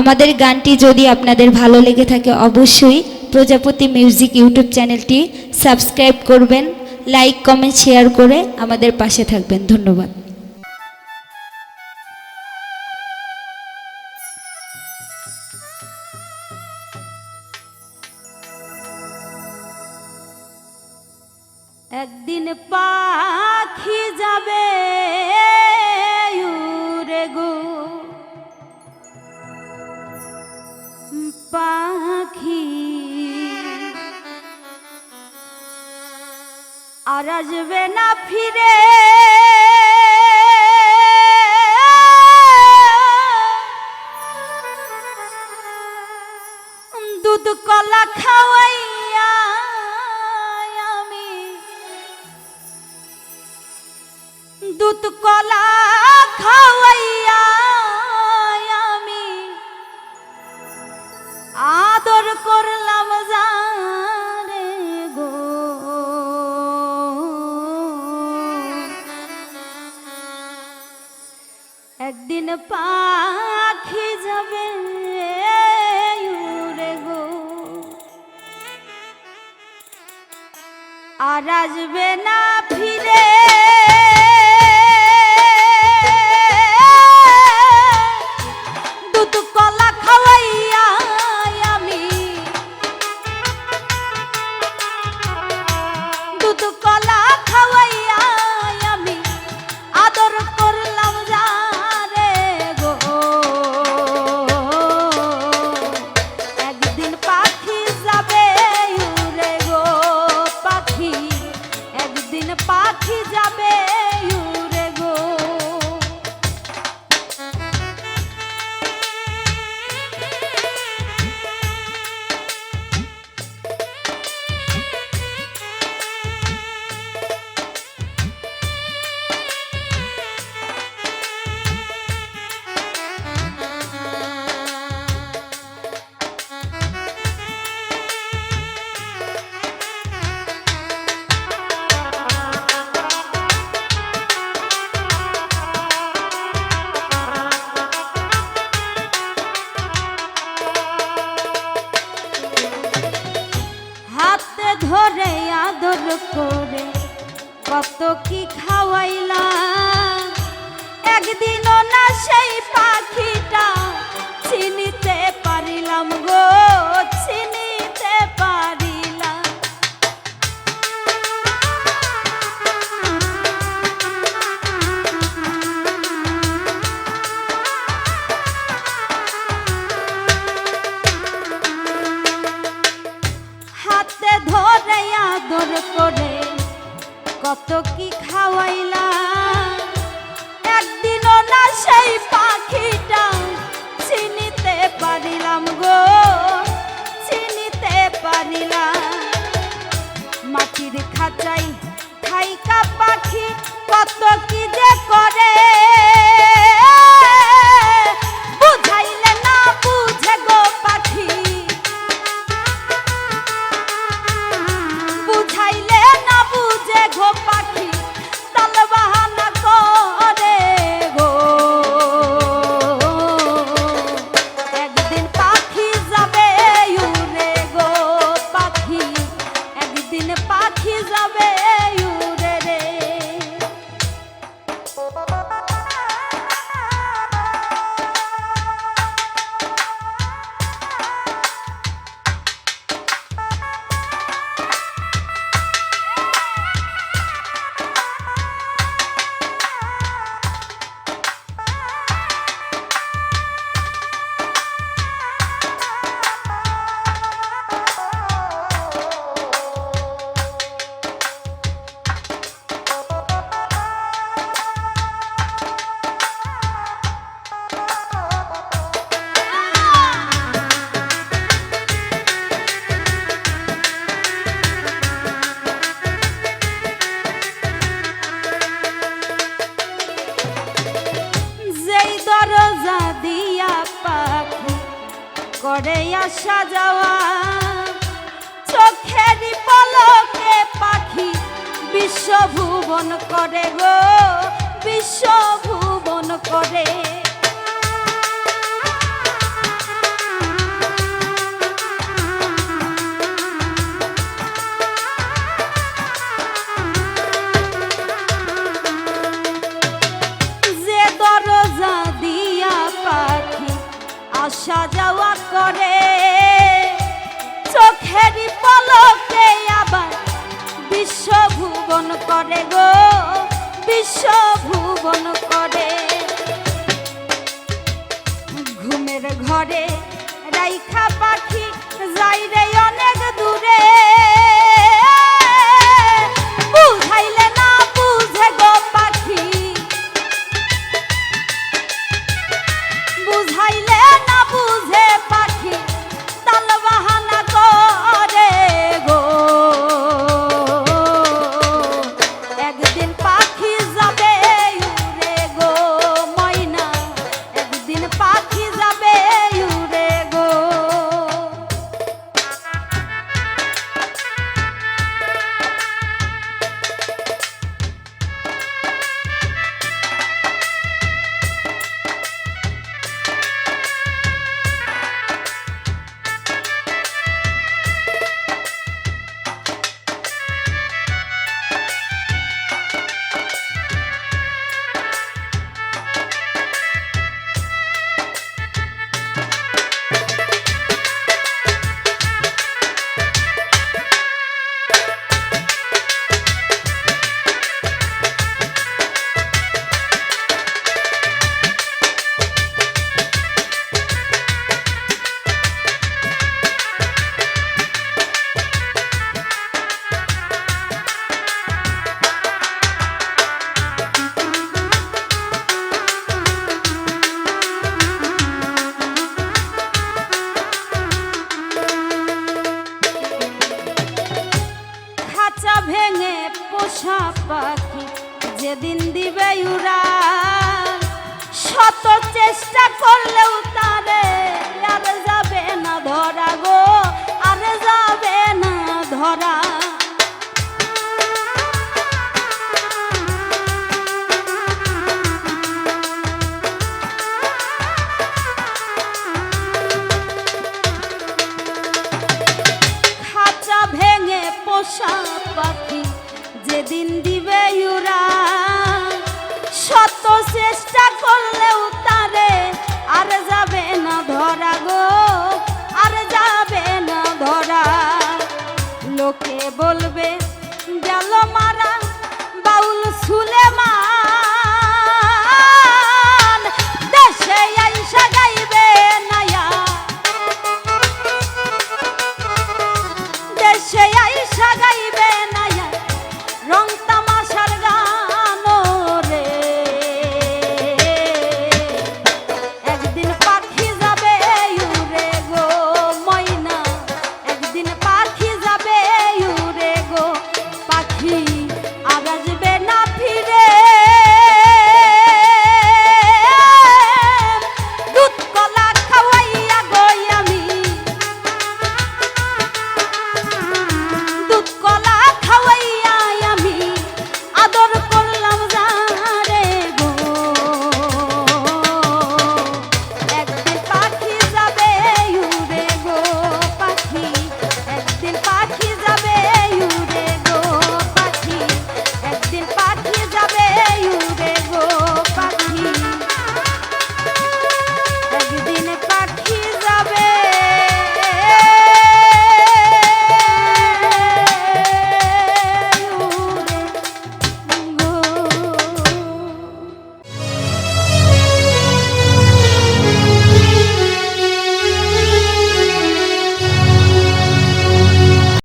আমাদের গানটি যদি আপনাদের ভালো লেগে থাকে অবশ্যই প্রজাপতি মিউজিক ইউটিউব চ্যানেলটি সাবস্ক্রাইব করবেন, লাইক, কমেন্ট, শেয়ার করে আমাদের পাশে থাকবেন। ধন্যবাদ। একদিন পাখি যাবে আর আসবে না ফিরে। দুধ কলা খাওয়াইয়া আমি দুধ কলা খাওয়াইয়া একদিন পাখি যাবে উড়ে গো। আর আসবে না ফিরে কত কি খাওয়াইলাম? একদিনও না সেই পাখিটা চিনিতে মাটির খাঁচাই খাইকা পাখি কত কি করে আসা যাওয়া। চোখের পলকে পাখি বিশ্বভুবন করে গো বিশ্বভুবন করে আসা যাওয়া করে। চোখেরই পলকে আবার বিশ্বভুবন করে গো, বিশ্বভুবন করে। ঘুমের ঘরে রাইখা পাখি সেদিন দিবে শত চেষ্টা করলেও তারে আর যাবে না ধরা গো, আর যাবে না ধরা। খাঁচা ভেঙে পোষা পাখি যেদিন